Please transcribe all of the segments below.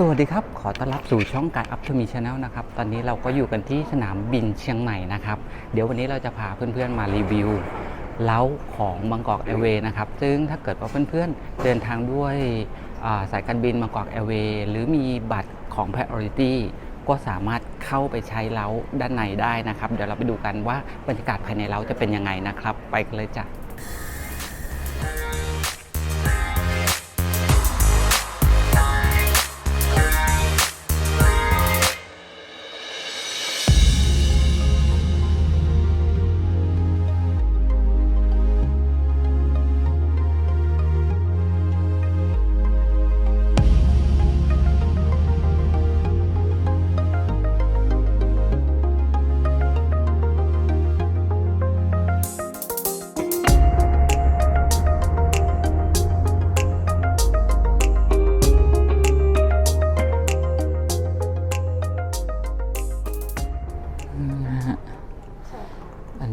สวัสดีครับ ขอต้อนรับสู่ช่องการอัพทูมีชาแนลนะครับ ตอนนี้เราก็อยู่กันที่สนามบินเชียงใหม่นะครับ เดี๋ยววันนี้เราจะพาเพื่อนๆมารีวิวเล้าของบางกอกแอร์เวย์นะครับ ซึ่งถ้าเกิดว่าเพื่อนๆเดินทางด้วยาสายการบินบางกอกแอร์เวย์หรือมีบัตรของ Priority ก็สามารถเข้าไปใช้เล้าด้านในได้นะครับ เดี๋ยวเราไปดูกันว่าบรรยากาศภายในเล้าจะเป็นยังไงนะครับ ไปกันเลยจ้ะ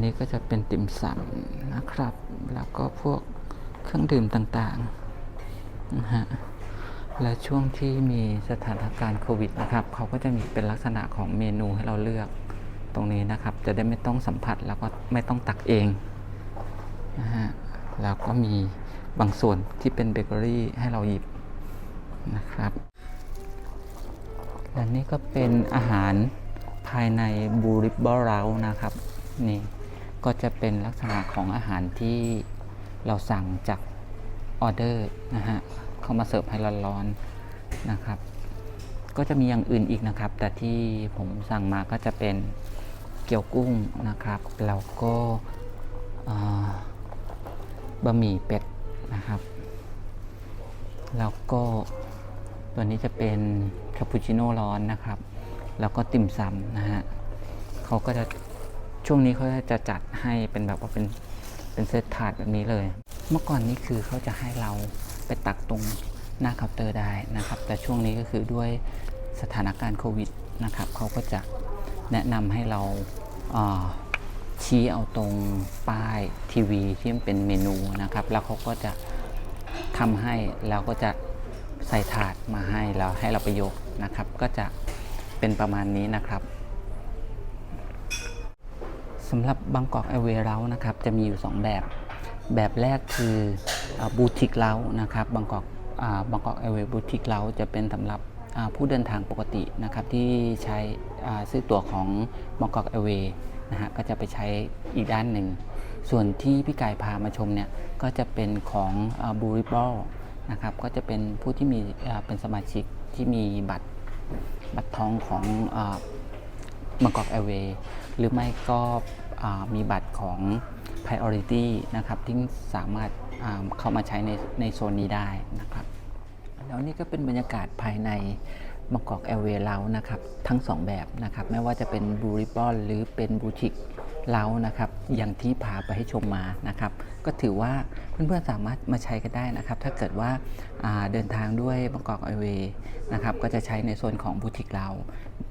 นี้ก็จะเป็นติ่มซำนะครับ แล้วก็พวกเครื่องดื่มต่างๆนะฮะและช่วงที่มีสถานการณ์โควิดนะครับเขาก็จะมีเป็นลักษณะของเมนูให้เราเลือกตรงนี้นะครับ จะได้ไม่ต้องสัมผัสแล้วก็ไม่ต้องตักเองนะฮะแล้วก็มีบางส่วนที่เป็นเบเกอรี่ให้เราหยิบนะครับ และนี่ก็เป็นอาหารภายในบูริบอเรานะครับ นี่ ก็จะเป็นลักษณะของอาหารที่เราสั่งจากออเดอร์นะฮะเข้ามาเสิร์ฟให้ร้อนๆนะครับ ก็จะมีอย่างอื่นอีกนะครับ แต่ที่ผมสั่งมาก็จะเป็นเกี๊ยวกุ้งนะครับ แล้วก็บะหมี่เป็ดนะครับ แล้วก็ตัวนี้จะเป็นคาปูชิโน่ร้อนนะครับ แล้วก็ติ่มซำนะฮะเขาก็จะ ช่วงนี้เขาจะจัดให้เป็นแบบว่าเป็นเป็นเซตถาดแบบนี้เลย เมื่อก่อนนี้คือเขาจะให้เราไปตักตรงหน้าเคาน์เตอร์ได้นะครับ แต่ช่วงนี้ก็คือด้วยสถานการณ์โควิดนะครับเขาก็จะแนะนำให้เราชี้เอาตรงป้ายทีวีที่มันเป็นเมนูนะครับ แล้วเขาก็จะทำให้แล้วก็จะใส่ถาดมาให้เราให้เราไปยกนะครับ ก็จะเป็นประมาณนี้นะครับ สำหรับบางกอกไอเวย์เรานะครับจะมีอยู่ 2 แบบ แบบแรกคือบูติกเล้านะครับบางกอกบางกอกไอเวย์บูติกเล้าจะเป็นสำหรับผู้เดินทางปกตินะครับที่ใช้ซื้อตั๋วของบางกอกไอเวย์นะฮะก็จะไปใช้อีกด้านหนึ่ง ส่วนที่พี่กายพามาชมเนี่ยก็จะเป็นของบูริบอลนะครับก็จะเป็นผู้ที่มีเป็นสมาชิกที่มีบัตรบัตรทองของบางกอกแอร์เวย์หรือไม่ก็ มีบัตรของ Priority นะครับที่สามารถาเข้ามาใช้ในในโซนนี้ได้นะครับแล้วนี่ก็เป็นบรรยากาศภายในบางกอกแอร์เวย์เรานะครับทั้ง 2 แบบนะครับไม่ว่าจะเป็นบูริบอลหรือเป็นบูติกเรานะครับอย่างที่พาไปให้ชมมานะครับ ก็ถือว่าเพื่อนๆสามารถมาใช้กันได้นะครับ ถ้าเกิดว่าาเดินทางด้วยบางกอกแอเวย์นะครับก็จะใช้ในโซนของบูติกเรา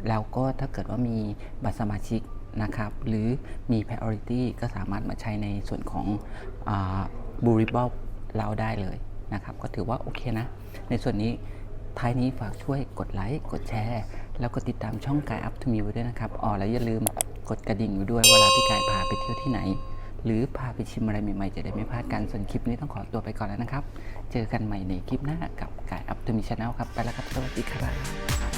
แล้วก็ถ้าเกิดว่ามีบัตรสมาชิก นะครับ หรือมี priority ก็สามารถมาใช้ในส่วนของ บูริบอลเราได้เลยนะครับ ก็ถือว่าโอเคนะ ในส่วนนี้ท้ายนี้ฝากช่วยกดไลค์ กดแชร์ แล้วก็ติดตามช่องกายอัพทูมิวด้วยนะครับอ๋อแล้วอย่าลืมกดกระดิ่งไว้ด้วยเวลาพี่กายพาไปเที่ยวที่ไหน หรือพาไปชิมอะไรใหม่ๆ จะได้ไม่พลาดกันส่วนคลิปนี้ต้องขอตัวไปก่อนแล้วนะครับ เจอกันใหม่ในคลิปหน้ากับกายอัพทูมิชแนลครับ ไปแล้วครับ สวัสดีครับ